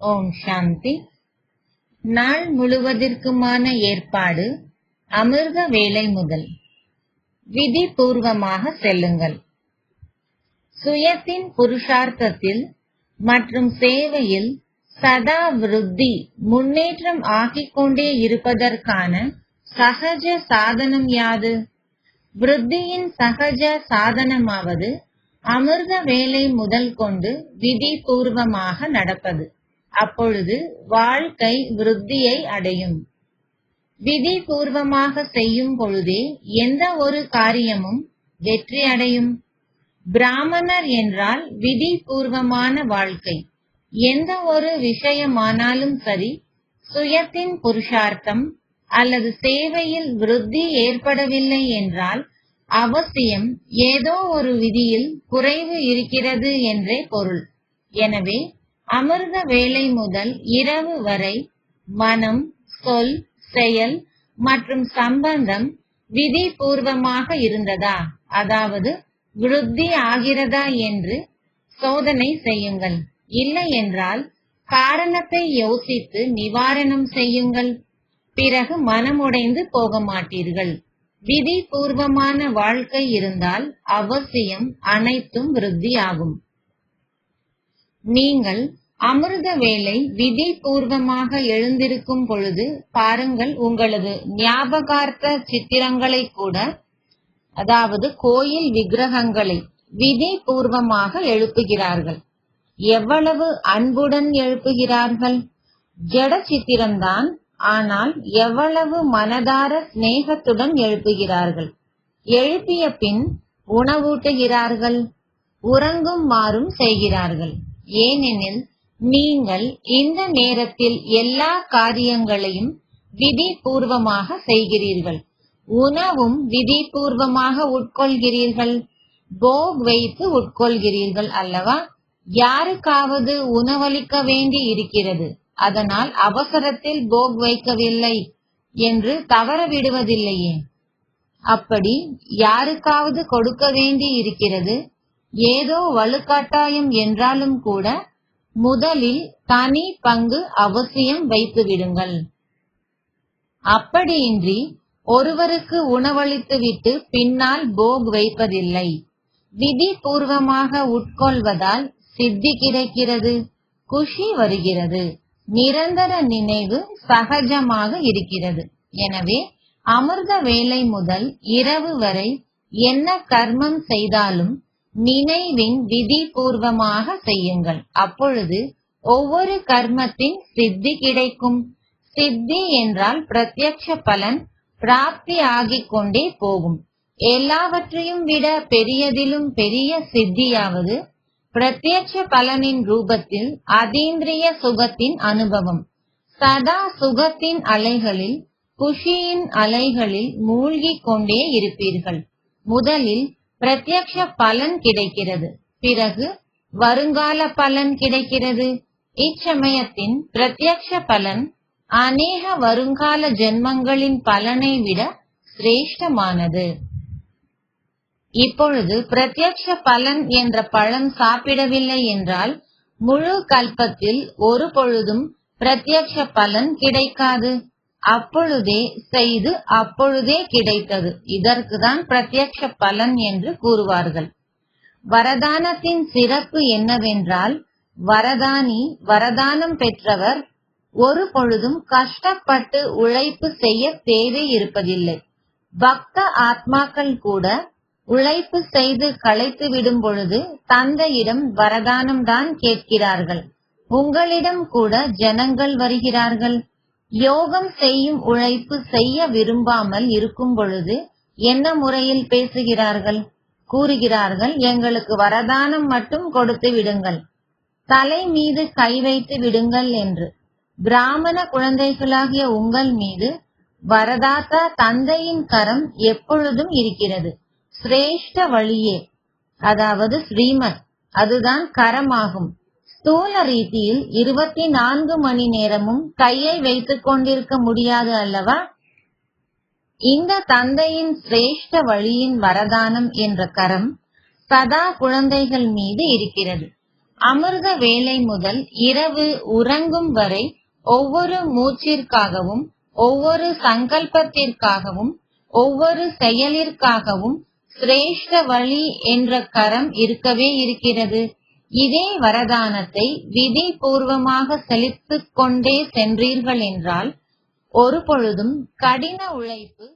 ஓம் சாந்தி. நாள் முழுவதற்குமான ஏற்பாடு அமிர்த வேலை முதல். விதிபூர்வமாக செல்லுங்கள். சுயத்தின் புருஷார்த்தத்தில் மற்றும் சேவையில் சதா விருத்தி முன்னேற்றம் ஆகிக் கொண்டே இருப்பதற்கான சகஜ சாதனம் யாது? விருத்தியின் சகஜ சாதனமாவது அமிர்த வேலை முதல் கொண்டு விதிபூர்வமாக நடப்பது. அப்பொழுது வாழ்க்கை விருத்தியை அடையும். விதி பூர்வமாக செய்யும் பொழுதே எந்த ஒரு காரியமும் வெற்றி அடையும். பிராமணர் என்றால் விதி பூர்வமான வாழ்க்கை. எந்த ஒரு விஷயமானாலும் சரி சுயத்தின் புருஷார்த்தம் அல்லது சேவையில் விருத்தி ஏற்படவில்லை என்றால் அவசியம் ஏதோ ஒரு விதியில் குறைவு இருக்கிறது என்றே பொருள். எனவே அமிர்த வேலை முதல் இரவு வரை மனம் சொல் செயல் மற்றும் சம்பந்தம் விதிபூர்வமாக இருந்ததா? அதாவது விருத்தி ஆகிறதா என்று சோதனை செய்யுங்கள். இல்லை என்றால் காரணத்தை யோசித்து நிவாரணம் செய்யுங்கள். பிறகு மனமுடைந்து போக மாட்டீர்கள். விதி பூர்வமான வாழ்க்கை இருந்தால் அவசியம் அனைத்தும் விருத்தியாகும். நீங்கள் அமிர்த வேலை விதி பூர்வமாக எழுந்திருக்கும் பொழுது பாருங்கள் உங்களது ஞாபகார்த்த சித்திரங்களை கூட அதாவது கோயில் விக்கிரகங்களை விதி பூர்வமாக எழுப்புகிறார்கள். எவ்வளவு அன்புடன் எழுப்புகிறார்கள்? ஜட சித்திரம்தான் ஆனால் எவ்வளவு மனதார சிநேகத்துடன் எழுப்புகிறார்கள்? எழுப்பிய பின் உணவூட்டுகிறார்கள் உறங்கும் மாறும் செய்கிறார்கள். ஏனெனில் நீங்கள் இந்த நேரத்தில் எல்லா காரியங்களையும் விதிபூர்வமாக செய்கிறீர்கள். உணவும் விதிபூர்வமாக உட்கொள்கிறீர்கள். போக் வைத்து உட்கொள்கிறீர்கள் அல்லவா? யாருக்காவது உணவளிக்க வேண்டி இருக்கிறது. அதனால் அவசரத்தில் போக் வைக்கவில்லை என்று தவற விடுவதில்லையே அப்படி யாருக்காவது கொடுக்க வேண்டி இருக்கிறது? ஏதோ வலுக்கட்டாயம் என்றாலும் கூட முதலில் தனி பங்கு அவசியம் வைத்து விடுங்கள். அப்படியின்றி ஒருவருக்கு உணவளித்துவிட்டு பின்னால் போக் வைப்பதில்லை. விதி பூர்வமாக உட்கொள்வதால் சித்தி கிடைக்கிறது குஷி வருகிறது நிரந்தர நினைவு சகஜமாக இருக்கிறது. எனவே அமிர்த வேலை முதல் இரவு வரை என்ன கர்மம் செய்தாலும் நினைவின் விதி பூர்வமாக செய்யுங்கள். அப்பொழுது ஒவ்வொரு கர்மத்தின் சித்தி கிடைக்கும். சித்தி என்றால் பிரத்யக்ஷ பலன் பிராப்தி ஆகிக் கொண்டே போகும். எல்லாவற்றையும் விட பெரியதிலும் பெரிய சித்தியாவது பிரத்யட்ச பலனின் ரூபத்தில் அதீந்திரிய சுகத்தின் அனுபவம். சதா சுகத்தின் அலைகளில் குஷியின் அலைகளில் மூழ்கி கொண்டே இருப்பீர்கள். முதலில் பிரத்யக்ஷ பலன் கிடைக்கிறது. பிறகு வருங்கால பலன் கிடைக்கிறது. இச்சமயத்தின் பிரத்யக்ஷ பலன் அநேக வருங்கால ஜென்மங்களின் பலனை விட சிரேஷ்டமானது. இப்பொழுது பிரத்யக்ஷ பலன் என்ற பழம் சாப்பிடவில்லை என்றால் முழு கல்பத்தில் ஒரு பொழுதும் பிரத்யக்ஷ பலன் கிடைக்காது. அப்பொழுதே செய்து அப்பொழுதே கிடைத்தது. இதற்குதான் பிரத்யக்ஷ பலன் என்று கூறுவார்கள். வரதானத்தின் சிறப்பு என்னவென்றால் வரதானி வரதானம் பெற்றவர் ஒரு பொழுதும் கஷ்டப்பட்டு உழைப்பு செய்ய தேவை இருப்பதில்லை. பக்த ஆத்மாக்கள் கூட உழைப்பு செய்து களைத்து விடும் பொழுது தந்தையிடம் வரதானம் தான் கேட்கிறார்கள். உங்களிடம் கூட ஜனங்கள் வருகிறார்கள். யோகம் செய்யும் உழைப்பு செய்ய விரும்பாமல் இருக்கும் பொழுது என்ன முறையில் பேசுகிறார்கள்? கூறுகிறார்கள் எங்களுக்கு வரதானம் மட்டும் கொடுத்து விடுங்கள். தலை மீது கை வைத்து விடுங்கள் என்று. பிராமண குழந்தைகளாகிய உங்கள் மீது வரதாத்தா தந்தையின் கரம் எப்பொழுதும் இருக்கிறது. சிரேஷ்ட வழியே. அதாவது ஸ்ரீமத். அதுதான் கரமாகும். ஸ்தூல ரீதியில் இருபத்தி நான்கு மணி நேரமும் கையை வைத்துக் கொண்டிருக்க முடியாது அல்லவா? இந்த தந்தையின் சிரேஷ்ட வழியின் வரதானம் என்ற கரம் சதா குழந்தைகள் மீது இருக்கிறது. அமிர்த வேலை முதல் இரவு உறங்கும் வரை ஒவ்வொரு மூச்சிற்காகவும் ஒவ்வொரு சங்கல்பத்திற்காகவும் ஒவ்வொரு செயலிற்காகவும் சிரேஷ்ட வழி என்ற கரம் இருக்கவே இருக்கிறது. இதே வரதானத்தை விதி பூர்வமாக செலுத்திக் கொண்டே சென்றீர்கள் என்றால் ஒரு பொழுதும் கடின உழைப்பு